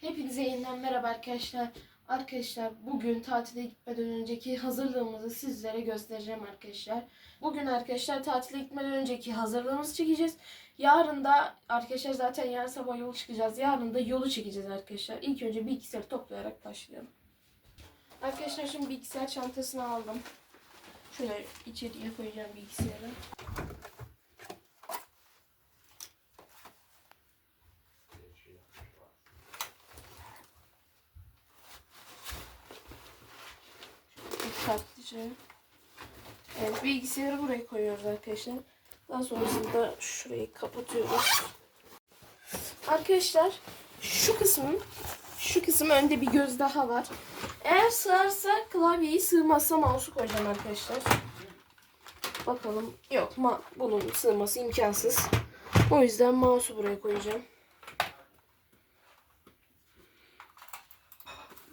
Hepinize yeniden merhaba arkadaşlar. Arkadaşlar bugün tatile gitmeden önceki hazırlığımızı sizlere göstereceğim arkadaşlar. Bugün arkadaşlar tatile gitmeden önceki hazırlığımızı çekeceğiz. Yarın da arkadaşlar zaten yarın sabah yol çıkacağız. Yarın da yolu çekeceğiz arkadaşlar. İlk önce bilgisayarı toplayarak başlayalım. Arkadaşlar şimdi bilgisayar çantasını aldım. Şöyle içeriye koyacağım bilgisayarı. Dikkatlice. Evet bilgisayarı buraya koyuyoruz arkadaşlar. Daha sonrasında şurayı kapatıyoruz. Arkadaşlar şu kısmın şu kısım önde bir göz daha var. Eğer sığarsa klavyeyi sığmazsa mouse'u koyacağım arkadaşlar. Bakalım. Yok ma bunun sığması imkansız. O yüzden mouse'u buraya koyacağım.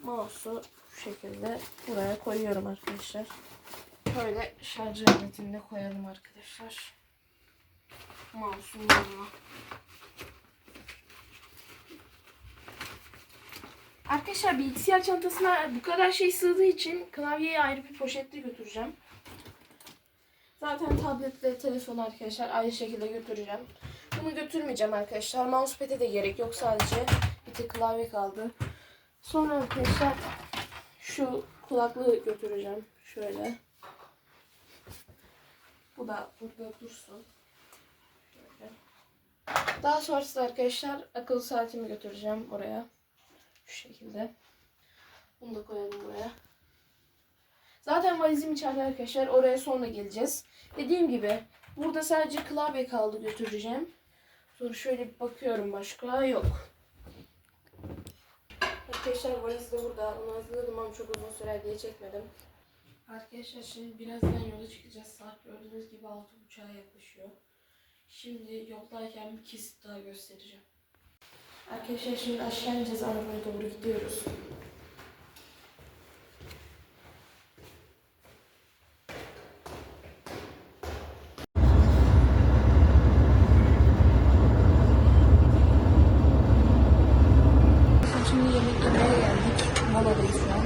Mouse'u şu şekilde buraya koyuyorum arkadaşlar. Böyle şarj aletini de koyalım arkadaşlar. Mouse'un. Arkadaşlar bilgisayar çantasına bu kadar şey sığdığı için klavyeyi ayrı bir poşette götüreceğim. Zaten tabletle telefonu arkadaşlar ayrı şekilde götüreceğim. Bunu götürmeyeceğim arkadaşlar. Mousepad'e de gerek yok. Sadece bir tek klavye kaldı. Sonra arkadaşlar şu kulaklığı götüreceğim. Şöyle. Bu da burada dursun. Şöyle. Daha sonrasında arkadaşlar akıllı saatimi götüreceğim oraya. Şu şekilde. Bunu da koyalım buraya. Zaten valizim içeride arkadaşlar. Oraya sonra geleceğiz. Dediğim gibi burada sadece klavye kaldı götüreceğim. Sonra şöyle bir bakıyorum başka yok. Arkadaşlar valiz de burada. Onu hazırladım ama çok uzun sürer diye çekmedim. Arkadaşlar şimdi birazdan yola çıkacağız. Saat gördüğünüz gibi 6.30'a yaklaşıyor. Şimdi yoldayken bir kesit daha göstereceğim. Arkadaşlar şimdi aşağı ineceğiz. Arabaya doğru gidiyoruz. Şimdi yemek yemeye geldik. Moladayız şu an.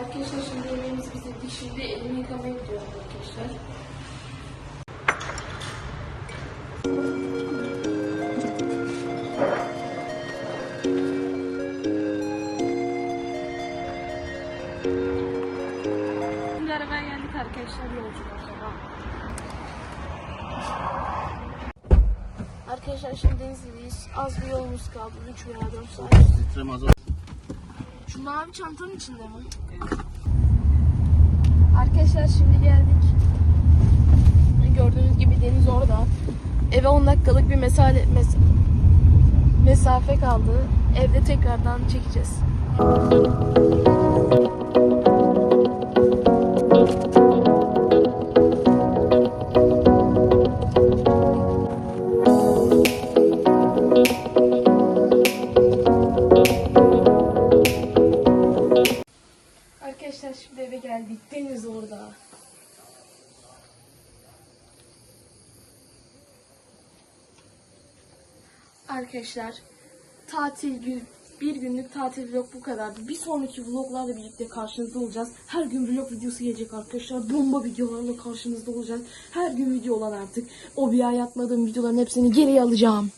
Arkadaşlar şimdi yemeğimiz bitirdi. Şimdi elimi yıkamaya gidiyorum arkadaşlar. Şimdi arabaya geldik arkadaşlar yolculuğa. Arkadaşlar şimdi Denizli'deyiz. Az bir yolumuz kaldı. 3 veya 4 saat. Litre mazot. Şu mavi çantanın içinde mi? Arkadaşlar şimdi geldik. Gördüğünüz gibi deniz orada. Eve 10 dakikalık bir mesale, mes- mesafe kaldı. Evde tekrardan çekeceğiz. Arkadaşlar Deniz orada. Arkadaşlar tatil gün bir günlük tatil vlog bu kadardı. Bir sonraki vloglarla birlikte karşınızda olacağız. Her gün vlog videosu gelecek arkadaşlar. Bomba videolarla karşınızda olacağız. Her gün video olan artık. O bir ay atmadığım videoların hepsini geri alacağım.